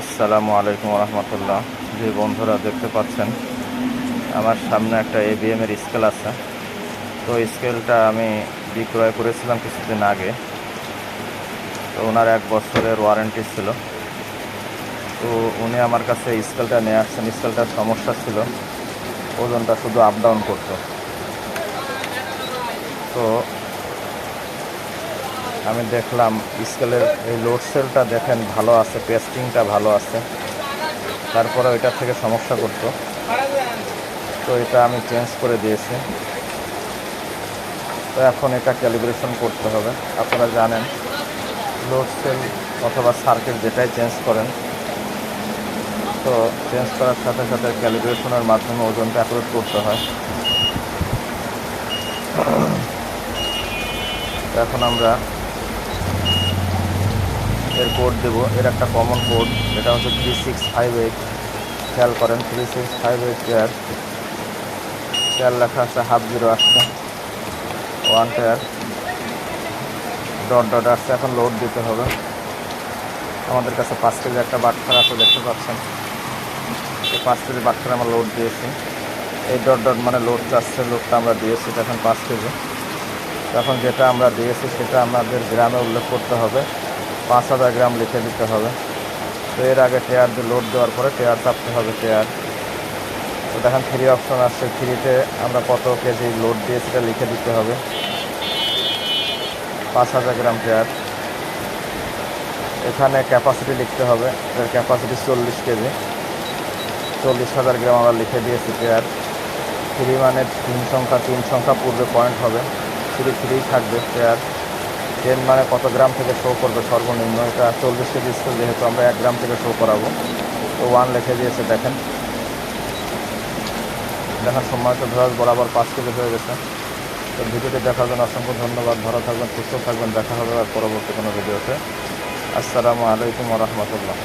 আসসালামু আলাইকুম রহমতুল্লাহ যে বন্ধুরা দেখতে পাচ্ছেন, আমার সামনে একটা এবিএম এর স্কেল আছে। তো স্কেলটা আমি বিক্রয় করেছিলাম কিছুদিন আগে। তো ওনার এক বছরের ওয়ারেন্টি ছিল। তো উনি আমার কাছে স্কেলটা নিয়ে আসছেন। স্কেলটার সমস্যা ছিল। ওজনটা শুধু আপ ডাউন করতো। তো আমি দেখলাম স্কেলের এই লোড সেলটা দেখেন ভালো আছে পেস্টিংটা ভালো আছে। তারপরে এটা থেকে সমস্যা করতো। তো এটা আমি চেঞ্জ করে দিয়েছি। তো এখন এটা ক্যালিব্রেশন করতে হবে। আপনারা জানেন লোড সেল অথবা সার্কিট যেটাই চেঞ্জ করেন, তো চেঞ্জ করার সাথে সাথে ক্যালিব্রেশনের মাধ্যমে ওজনটা অ্যাপ্রোচ করতে হয়। এখন আমরা এর কোড দেবো। এর একটা কমন কোড এটা হচ্ছে থ্রি সিক্স ফাইভ এইট খেয়াল করেন three six five eight chair chair লেখা আছে হাফ জিরো আসছে। ওয়ান টায়ার ডট ডট আসছে, এখন লোড দিতে হবে। আমাদের কাছে পাঁচ কেজি একটা বাটখার আছে, দেখতে পাচ্ছেন? এই পাঁচ কেজি বাটখার আমরা লোড দিয়েছি। এই ডট ডট মানে লোড চাচ্ছে লোডটা আমরা দিয়েছি এখন পাঁচ কেজি। তো এখন যেটা আমরা দিয়েছি, সেটা আমাদের গ্রামে উল্লেখ করতে হবে। পাঁচ হাজার গ্রাম লিখে দিতে হবে। তো এর আগে টেয়ার লোড দেওয়ার পরে টেয়ার চাপতে হবে টেয়ার তো দেখেন থ্রি অপশন আসছে। থ্রিতে আমরা কত কেজি লোড দিয়ে সেটা লিখে দিতে হবে। পাঁচ হাজার গ্রাম টেয়ার এখানে ক্যাপাসিটি লিখতে হবে। এর ক্যাপাসিটি চল্লিশ কেজি চল্লিশ হাজার গ্রাম আমরা লিখে দিয়েছি টেয়ার থ্রি মানে তিন সংখ্যা তিন সংখ্যা পূর্বে পয়েন্ট হবে। থ্রি থ্রি থাকবে টেয়ার টেন মানে কত গ্রাম থেকে শো করবে সর্বনিম্ন? এটা চল্লিশ কেজি স্কেল যেহেতু আমরা এক গ্রাম থেকে শো করাবো। তো ওয়ান লেখে দিয়েছে, দেখেন। দেখার সময় তো ধরাজ বরাবর পাঁচ কেজি হয়ে গেছে। তো ভিডিওটি দেখার জন্য অসংখ্য ধন্যবাদ। ভালো থাকবেন, সুস্থ থাকবেন। দেখা হবে আর পরবর্তী কোনো ভিডিওতে। আসসালামু আলাইকুম রহমতুল্লাহ।